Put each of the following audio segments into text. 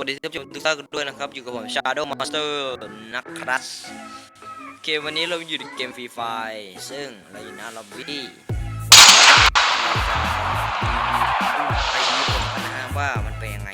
วัสดีท่านผู้ชมทุกท่านด้วยนะครับ อยู่กับผม Shadow Master นะครับเกมวันนี้เราอยู่ในเกมฟรีไฟซึ่งเราอยู่หน้าล็อบบี้ไปดูผลกันนะฮะว่ามันเป็นยังไง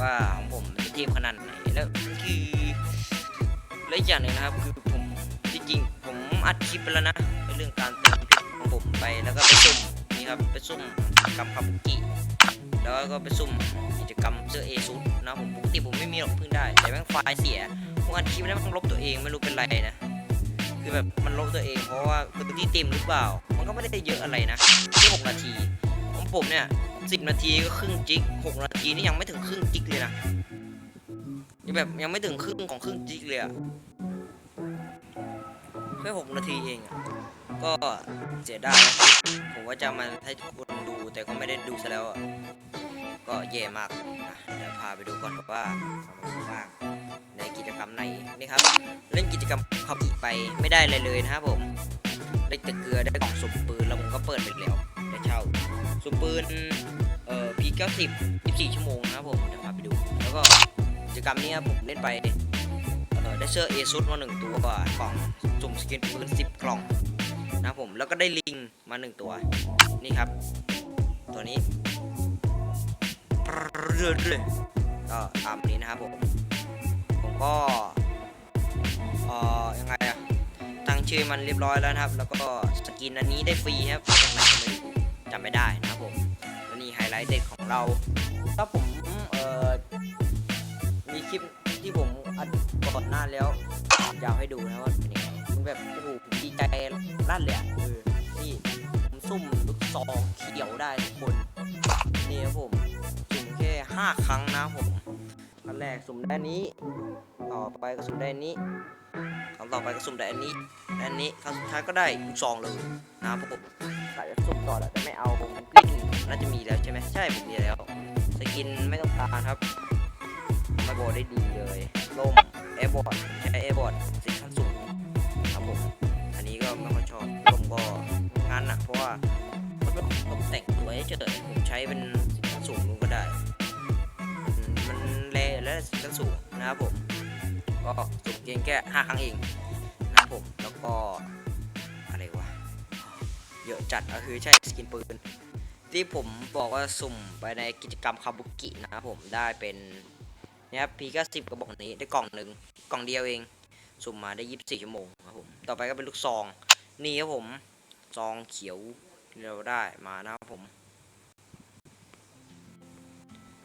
ว่าของผมเป็นทีมขนาดไหนแล้วคือและอีกอย่างหนึ่งนะครับคือผมจริงๆผมอัดคลิปไปแล้วนะเรื่องการเติมของผมไปแล้วก็ไปซุ่มนี่ครับไปซุ่มกำคาบุกิ แล้วก็ไปซุ่มกิจกรรมเสื้อเอซุนะผมปกติผมไม่มีหรอกเพิ่งได้ แต่แม่งไฟล์เสียผมอัดคลิปแล้วมันลบตัวเองไม่รู้เป็นไรนะ คือแบบมันลบตัวเองเพราะว่าพื้นที่เต็มหรือเปล่า มันก็ไม่ได้เยอะอะไรนะแค่หกนาทีของผมเนี่ยสิบนาทีก็ครึ่งจิกหกนาทีนี่ยังไม่ถึงครึ่งจิกเลยนะยังแบบยังไม่ถึงครึ่งของครึ่งจิกเลยอะแค่หกนาทีเองอะก็เสียดายนะผมว่าจะมาให้ทุกคนดูแต่ก็ไม่ได้ดูซะแล้วอะ ก็แย่มากอะเดี๋ยวพาไปดูก่อนว่าทำอะไรบ้างในกิจกรรมไหนนี่ครับ เล่นกิจกรรมพับอีไปไม่ได้เลยเลยนะครับผมได้แต่เกลือได้กล่องสุ่มปืนแล้วผมก็เปิดไปแล้วได้เช่าสุ่มปืนเอ่อพีเก้าสิบยี่สี่ชั่วโมงนะครับผมเดี๋ยวพาไปดู แล้วก็กิจกรรมนี้ครับผมเล่นไปได้เสื้อเอซุดมาหนึ่งตัวกล่องสุ่มสกินปืนสิบกล่องนะครับผมแล้วก็ได้ลิงมาหนึ่งตัวนี่ครับ ตัวนี้ เรื่อยๆก็ตามนี้นะครับผม ผมก็เอ่อยังไงอะตั้งชื่อมันเรียบร้อยแล้วนะครับ แล้วก็สกินอันนี้ได้ฟรีครับจากไหนก็ไม่รู้จำไม่ได้นะครับผมและนี่ไฮไลท์เด็ดของเรา ถ้าผมเอ่อมีคลิปที่ผมอัดก่อนหน้าแล้วอยากให้ดูนะว่าเป็นยังไงมันแบบโอ้โหดีใจลั่นเลยอะเออนี่ผมซุ่มลูกซองเขียวได้ทุกคนนี่ครับผม ห้าครั้งนะผมครั้งแรกสุ่มได้นี้ ต่อไปก็สุ่มได้นี้ครั้งต่อไปก็สุ่มได้อันนี้อันนี้ครั้งสุดท้ายก็ได้ลูกซองเลยนะครับผมกะจะสุ่มต่อแหละแต่ไม่เอาผมกลิ้งน่าจะมีแล้วใช่ไหมใช่ผมมีแล้วสกินไม่ต้องกาครับไม่บอได้ดีเลยล่มแอร์บอร์ดใช้แอร์บอร์ดสิขั้นสูงครับผมอันนี้ก็ไม่ค่อยชอบล่มก็งานหนักเพราะว่ามันก็ตกแต่งตัวเฉยผมใช้เป็น รงและสินสูงนะครับผม ก็สุ่มเพียงแค่ห้าครั้งเองนะครับผม แล้วก็อะไรวะ เยอะจัดก็คือใช่สกินปืน ที่ผมบอกว่าสุ่มไปในกิจกรรมคาบุกินะครับผม ได้เป็นเนี่ยครับพีก็สิบกระบอกนี้ได้กล่องหนึ่งกล่องเดียวเอง สุ่มมาได้ยี่สิบสี่ชั่วโมงครับผม ต่อไปก็เป็นลูกซอง นี่ครับผม ซองเขียวเราได้มานะครับผม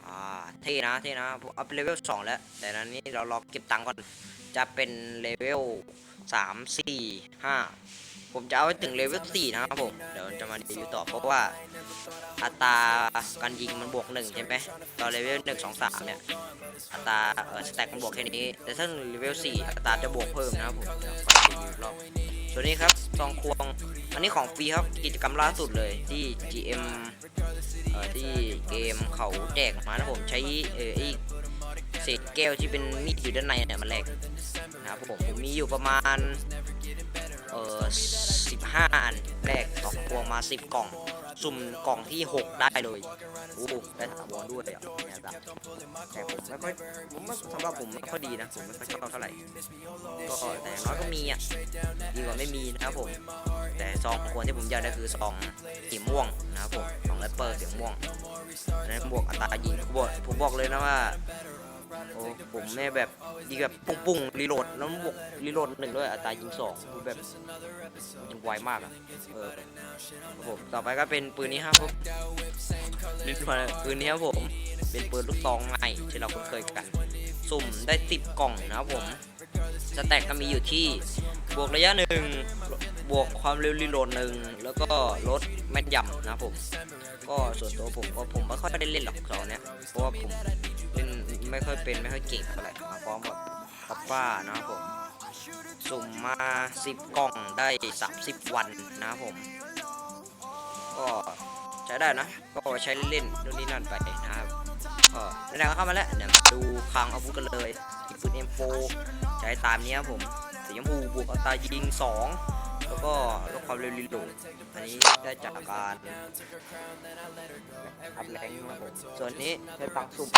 อ่าเท่นะเท่นะผมอัพเลเวลสองแล้ว แต่นั้นนี้เรารอเก็บตังค์ก่อน จะเป็นเลเวลสามสี่ห้าผมจะเอาไว้ถึงเลเวลสี่นะครับผม เดี๋ยวจะมารีวิวต่อเพราะว่าอัตราการยิงมันบวกหนึ่งใช่ไหมตอนเลเวลหนึ่งสองสามเนี่ย อัตราเออสแต็กมันบวกแค่นี้ แต่ถ้าเลเวลสี่อัตราจะบวกเพิ่มนะครับผมเดี๋ยวไปรีวิวรอบส่วนนี้ครับซองควง อันนี้ของฟรีครับกิจกรรมล่าสุดเลยที่ GM เอ่อ ที่เกมเขาแจกมานะผมใช้เออไอเศษแก้วที่เป็นมีดอยู่ด้านในเนี่ยมันแหลกนะครับผมผมมีอยู่ประมาณเออสิบห้าอันแรกสองพวงมาสิบกล่อง สุ่มกล่องที่หกได้เลย โอ้ได้ถาวรด้วยอะเนี่ยจ้ะแต่ผมไม่ค่อยผมว่าสำหรับผมไม่ค่อยดีนะผมไม่ค่อยชอบเท่าไหร่ก็แต่น้อยก็มีอะดีกว่าไม่มีนะครับผม แต่ซองควรที่ผมอยากได้คือซองสีม่วงนะครับผมของแรปเปอร์สีม่วงนนั้นบวกอัตรายิงผมบอกผมบอกเลยนะว่า โอ้ผมเนี่ยแบบยิงแบบปุ้งปุ้งรีโหลดแล้วบวกรีโหลดหนึ่งด้วยอัตรายิงสองแบบยิงไวมากอะเออครับผมต่อไปก็เป็นปืนนี้ครับผมลิ้นมาปืนนี้ครับผมเป็นปืนลูกซองใหม่ที่เราเคยกันสุ่มได้สิบกล่องนะครับผมสแต็กก็มีอยู่ที่บวกระยะหนึ่งบวกความเร็วรีโหลดหนึ่งแล้วก็ลดแม่นยำนะครับผม ก็ส่วนตัวผมก็ผมไม่ค่อยได้เล่นหรอกสองเนี้ยเพราะว่าผม ไม่ค่อยเป็นไม่ค่อยเก่งเท่าไหร่มาพร้อมกับกับป้านะครับผมสุ่มมา 10 กล่องได้ 30 วันนะครับผม ก็ใช้ได้นะ ก็ใช้เล่นๆนู่นนี่นั่นไปนะครับก็ไหนๆก็เข้ามาแล้วเดี๋ยวมาดูคลังอาวุธกันเลยปืน M4 ใช้ตามนี้ครับผมสีชมพูบวกอัตรายิง 2 แล้วก็ลดความเร็วรีโหลดอันนี้ได้จากการอัพแรงครับผมส่วนนี้ใช้ตังสุ่ม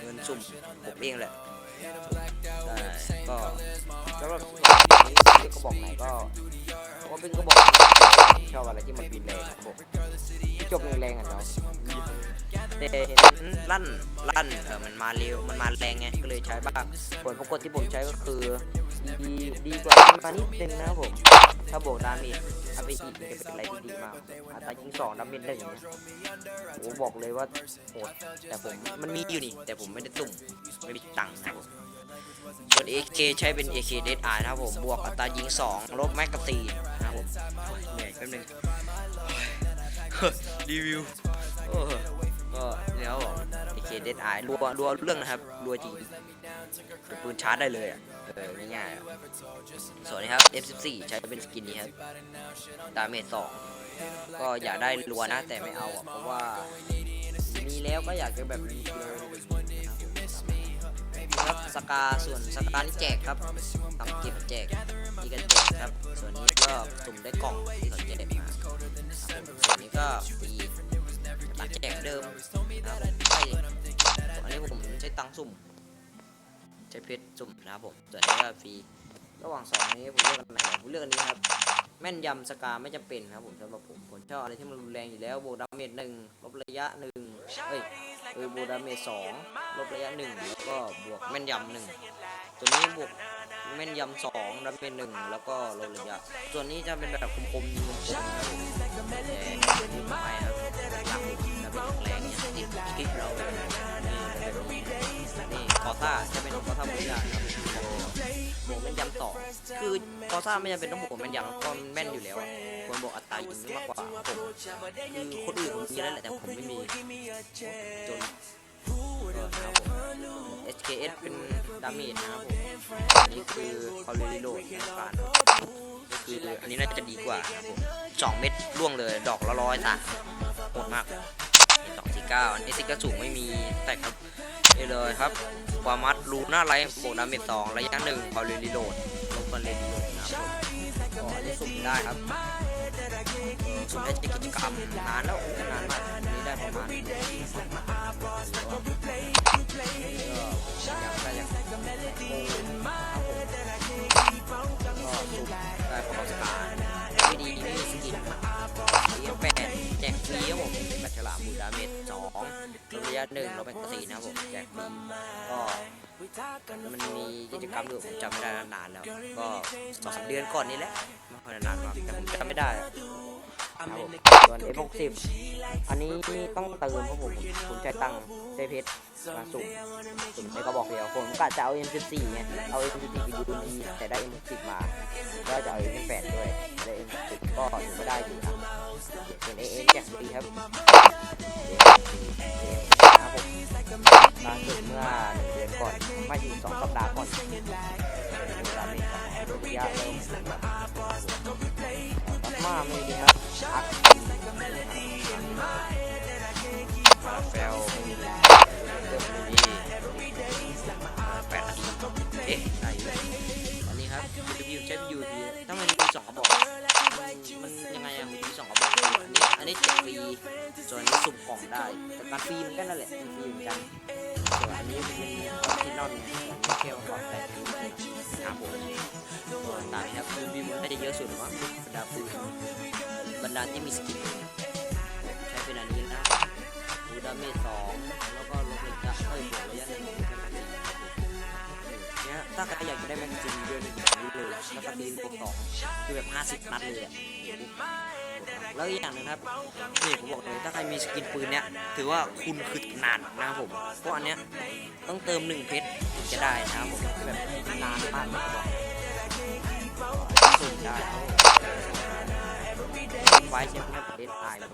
เงินสุ่มผมเองแหละใช่ก็สำหรับส่วนนี้ที่กระบอกไหนก็ก็เป็นกระบอกชอบอะไรที่มันบินแรงครับผมจบแรงๆอะเนาะแต่เห็นลั่นลั่นเออมันมาเร็วมันมาแรงไงก็เลยใช้บ้างผลปรากฏที่ผมใช้ก็คือ ดีดีกว่ามานิดนึงนะครับผม ถ้าโบกดาเมจถ้าไปอีกจะเป็นอะไรที่ดีมากอัตรายิงสองดาเมจหนึ่งนะโอ้บอกเลยว่าโหดแต่ผมมันมีอยู่นี่แต่ผมไม่ได้ตุ่มไม่มีตังค์นะครับผมส่วน AK ใช้เป็น AK Dead Eye นะครับผมบวกอัตรายิง 2 ลบแมกกาซีนนะครับผมเหนื่อยแป๊บนึงรีวิวก็เนี่ยครับผม AK Dead Eye รัวรัวเรื่องนะครับรัวจริง เป็นปืนชาร์จได้เลยอะเออง่ายๆอะส่วนนี้ครับ F14 ใช้เป็นสกินนี้ครับดาเมจ2ก็อยากได้รัวนะแต่ไม่เอาอะเพราะว่ามีแล้วก็อยากจะแบบรีเทิร์นครับสกาส่วนสกานี่แจกครับทำเก็บแจกนี่ก็แจกครับ ส่วนนี้ก็สุ่มได้กล่องที่เขาแจกมาส่วนนี้ก็ฟรีตัดแจกเดิมนะครับผมใช่อันนี้ผมใช้ตังสุ่ม ช้เพชรสุ่มนะครับผมส่วนนี้ก็ฟรีระหว่างสองนี้ผมเลือกอันไหนผมเลือกอันนี้ครับแม่นยำสกาไม่จำเป็นครับผมสำหรับผมผมชอบอะไรที่มันรุนแรงอยู่แล้วโบว์ดาเมจหนึ่งลบระยะหนึ่งเอ้ยเออโบว์ดาเมจสองลบระยะหนึ่งแล้วก็บวกแม่นยำหนึ่งตัวนี้บวกแม่นยำสองดาเมจหนึ่งแล้วก็ลดระยะส่วนนี้จะเป็นแบบคมๆยิงคมๆนะครับผมแต่นี่ไม่ครับหลังดาเมจแรงเนี่ยติดคลิปเรา คือกอซ่าไม่จำเป็นต้องบวกแม่นยำเพราะมันแม่นอยู่แล้วอะควรบวกอัตรายิงมากกว่าผมคือคนอื่นผมมีแล้วแหละแต่ผมไม่มีจนก็นะครับผม SKS เป็นดาเมจนะครับผมอันนี้คือคอลเลโลดนะครับคืออันนี้น่าจะดีกว่าครับผมสองเม็ดล่วงเลยดอกละร้อยจ้ะโหดมากสองสี่เก้าอันนี้สิกระสูงไม่มีแต่ครับนี่เลยครับ ความมัดรูหน้าไลท์บวกดาเมจสองระยะหนึ่งพอเรนรีโหลด ลบกันเรนรีโหลดนะครับผมก็อันนี้สุ่มได้ครับสุ่มได้จากกิจกรรมนานแล้วนานมากอันนี้ได้ประมาณอยากได้อยากโอ้ครับผมก็สุ่มได้พอสกาไม่ดีไม่มีสกินสีแปดแจกฟรีครับผม ลามบูดาเมจสองระยะหนึ่งลบเป็นกระสีนะครับผมแจกฟรีก็มันมีกิจกรรมอยู่ผมจำไม่ได้นานแล้ว ก็สองสามเดือนก่อนนี้แหละไม่ค่อยนานมากแต่ผมจำไม่ได้ครับผมส่วน F60 อันนี้ต้องเติมเพราะผมผมใช้ตังค์ใช้เพชรมาสุ่มสุ่มในกระบอกเดียวผมกะจะเอา M14 ไงเอา M14 ไปดูดีแต่ได้ M10 มาแล้วจะเอา M8 ด้วยได้ M10 ก็ถือว่าได้อยู่นะ ส่วน AA แจกฟรีครับนะครับผมล่าสุดเมื่อหนึ่งเดือนก่อนไม่ถึงสองสัปดาห์ก่อนเวลามีของรูปยาเริ่มตัดมาไม่ดีครับอักเฟลเริ่มดีแปดนาทีเอ๊ะได้อยู่อันนี้ครับรีวิวใช้วิวดีถ้ามันมีสองกระบอก สุ่มกล่องได้แต่การฟรีเหมือนกันนั่นแหละฟรีเหมือนกันส่วนอันนี้เป็นออริจินอลไม่เกี่ยวกับแต่ครับผมส่วนตามนี้ครับคือวิวน่าจะเยอะสุดมั้งบรรดาปืนบรรดาที่มีสกินใช้เป็นอันนี้นะบูดาเมจสองแล้วก็ลดระยะเอ้ยบวกระยะหนึ่งเนี่ยถ้าใครอยากจะได้แมกกาซีนเยอะหนึ่งแบบนี้เลยแล้วก็ตีนบวกสองคือแบบ50นัดเลยอะ แล้วอีกอย่างหนึงครับนี่ผมบอกเลยถ้าใครมีสกินปืนเนี้ยถือว่าคุณคือนานนะครับผมเพราะอันเนี้ยต้องเติมหนึ่งเพชรถึงจะได้นะครับผมคือแบบนานมากเลยบอกสุดได้ครับผมไว้ใช้เป็นเพชรไอเหมือ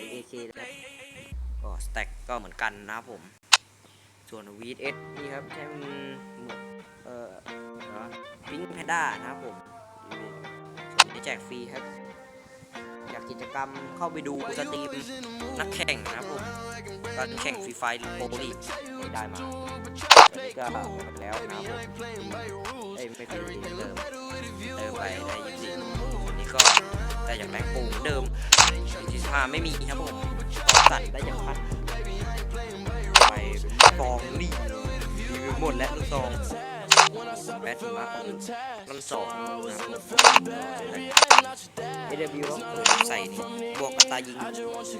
นเอเคแล้วก็สแต็กก็เหมือนกันนะครับผม ส่วนวีดเอสนี่ครับใช้หมวกเอ่อพิงแพนด้านะครับผมส่วนนี้แจกฟรีครับ อยากกิจกรรมเข้าไปดูสตรีมนักแข่งนะครับผมการแข่งฟรีไฟล์โปรลีกได้มาตอนนี้ก็หมดแล้วนะครับผมเอ้ไม่เคยดีเติมเติมไปได้ยี่สิบวันนี้ก็ได้จากแรงปูเดิมที่สิบห้าไม่มีครับผมต้องตัดได้จากพัดไปเป็นลูกซองนี่หมดแล้วลูกซองแบทมาลันสองเอเดบิ วใส่นี่บวกอัตรายิง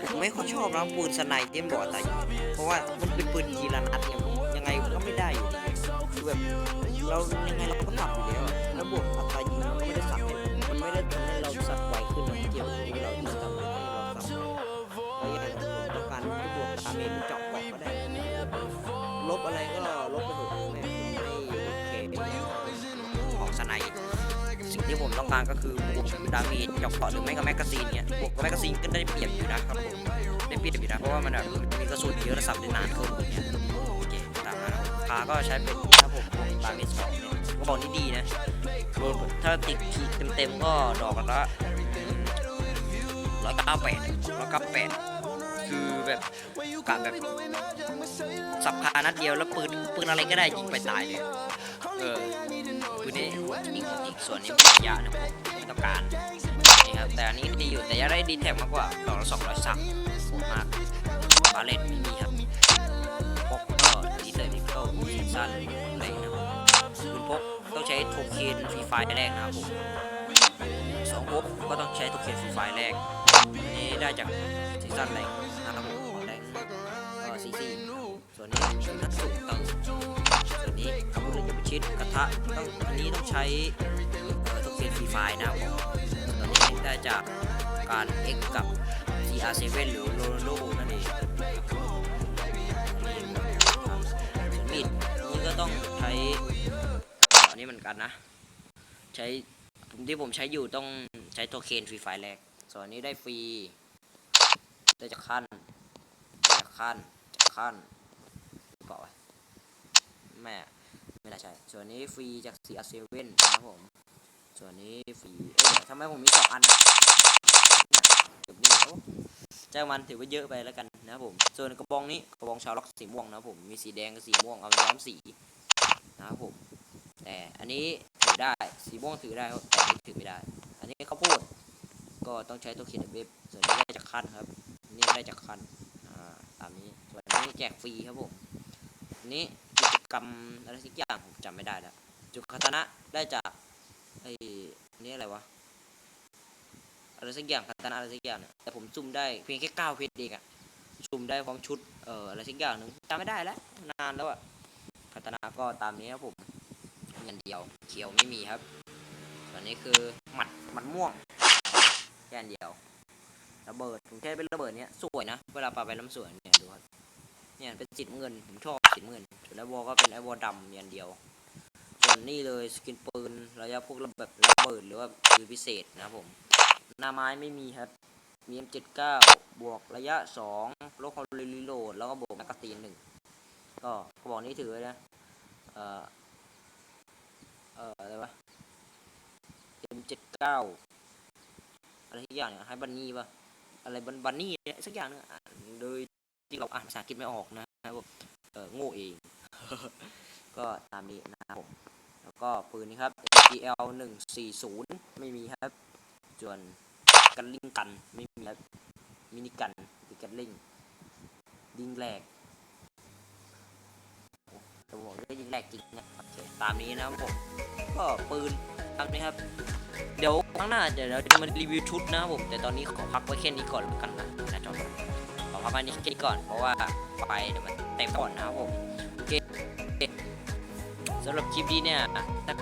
ผมไม่ค่อยชอบนะปืนสไนเปอร์บวกอัตรายิงเพราะว่ามันเป็นปืนทีละนัดเนี่ยยังไงก็ไม่ได้อยู่คือแบบเรายังไงเราก็สับอยู่แล้วแล้วบวกอัตรายิงมันก็ไม่ได้สับมันไม่ได้ทำให้เราสับไวขึ้นเกี่ยวกับที่เราสับ ที่ผมต้องการก็คือบวกดาเมจเจาะเกาะหรือไม่ก็แมกกาซีนเนี่ยบวกแมกกาซีนก็ได้เปรียบอยู่นะครับผมได้เปรียบอยู่นะเพราะว่ามันแบบมีกระสุนเยอะและสับได้นานขึ้นเนี่ยโอเคตามนั้นคาก็ใช้เป็นถ้าผมบวกดาเมจสองเนี่ยก็บอกนี่ดีนะถ้าติดขีดเต็มๆก็ดอกละร้อยเก้าแปดร้อยเก้าแปด คือแบบการแบบสับคานัดเดียวแล้วปืนปืนอะไรก็ได้ยิงไปตายเลยเออปืนนี้ยิงอีกส่วนนี้เป็นะยะนะผมไม่ต้องการนี่ครับแต่อันนี้ดีอยู่แต่ยากได้ดีแท็กมากกว่าดอกละสองร้อยสักโหดมากบาเลตไม่มีครับพกก็ดีเตอร์ดิเกิลสั้นอะไรนะครับปืนพกต้องใช้โทเค็นฟรีไฟแรกนะครับผมสองพกก็ต้องใช้โทเค็นฟรีไฟแรกอันนี้ได้จากซีซั่นแรง ส่วนนี้คือนักสูงต้องส่วนนี้อาวุธระยะประชิดกระทะต้องอันนี้ต้องใช้เอ่อทุกเกมฟรีไฟนะครับผมส่วนนี้ได้จากการ X กับ CR7 หรือโรโลนั่นเองส่วนมีดนี้ก็ต้องใช้อันนี้เหมือนกันนะ ใช้ที่ผมใช้อยู่ต้องใช้โทเค็นฟรีไฟแรกส่วนนี้ได้ฟรีได้จากขั้นได้จากขั้น ขั้นหรือเปล่าวะแม่ไม่น่าใช่ ส่วนนี้ฟรีจาก CR7 นะครับผม ส่วนนี้ฟรี เอ้ยทำไมผมมีสองอันนะเก็บนี่โอ้จ้ามันถือว่าเยอะไปแล้วกันนะครับผม ส่วนกระบองนี้กระบองชาวล็อกสีม่วงนะครับผม มีสีแดงกับสีม่วงเอาย้อมสีนะครับผม แต่อันนี้ถือได้ สีม่วงถือได้แต่อันนี้ถือไม่ได้ อันนี้เขาวโพดก็ต้องใช้ตัวเขียนเว็บส่วนนี้ได้จากคันครับ นี่ได้จากคัน อ่า ตามนี้ แจกฟรีครับผมอันนี้กิจกรรมอะไรสักอย่างผมจำไม่ได้แล้วจุดคาตนะได้จากไอ้นี่อะไรวะอะไรสักอย่างคาตนะอะไรสักอย่างเนี่ยแต่ผมซุ่มได้เพียงแค่เก้าเพชรเองอะซุ่มได้พร้อมชุดเอ่ออะไรสักอย่างหนึ่งจำไม่ได้แล้วนานแล้วอะคาตนะก็ตามนี้ครับผมเงินเดียวเขียวไม่มีครับส่วนนี้คือหมัดหมัดม่วงแค่เดียวระเบิดผมแค่เป็นระเบิดเนี้ยสวยนะเวลาปาไปน้ำสวย เนี่ยเป็นสีน้ำเงินผมชอบสีน้ำเงินส่วนไอวอลก็เป็นไอวอลดำอย่างเดียว ส่วนนี่เลยสกินปืนระยะพวกระแบบระเบิดหรือว่าปืนพิเศษนะครับผมหน้าไม้ไม่มีครับมี M79 บวกระยะ2โลคอลรีโหลดแล้วก็บวกแมกกาซีนหนึ่งก็กระบอกนี้ถือไว้นะเอ่อเอ่ออะไรวะ M79 อะไรสักอย่างเนี่ยให้บันนี่ปะอะไรบันบันนี่สักอย่างนึงอะโดย ที่เราอ่านภาษาอังกฤษไม่ออกนะครับผมเออโง่เอง ก็ตามนี้นะครับผมแล้วก็ปืนนี้ครับ GL 140 ไม่มีครับส่วนกันลิงกันไม่มีครับมินิกันหรือกันลิงยิงแรกโอ้จะบอกว่ายิงแรกจริงนะโอเคตามนี้นะครับผมก็ปืนตามนี้ครับ เดี๋ยวครั้งหน้าเดี๋ยวเราจะมารีวิวชุดนะครับผมแต่ตอนนี้ขอพักไว้แค่นี้ก่อนแล้วกันนะนะจอข อพักไว้นี้ก่อน เพราะว่าไฟเดี๋ยวมันเต็มก่อนนะครับผมโอเคสำหรับคลิปนี้เนี่ยถ้า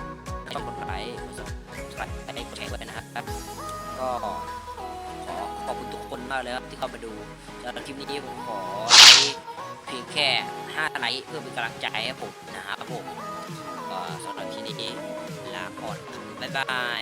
ชอบกดไลค์กดซับสไครต์ให้กดแชร์ด้วยนะครับก็ขอขอบคุณทุกคนมากเลยครับที่เข้ามาดูสำหรับคลิปนี้ผมขอไลค์เพียงแค่5ไลค์เพื่อเป็นกำลังใจให้ผมนะครับผมสำหรับคลิปนี้ลาก่อนบ๊ายบาย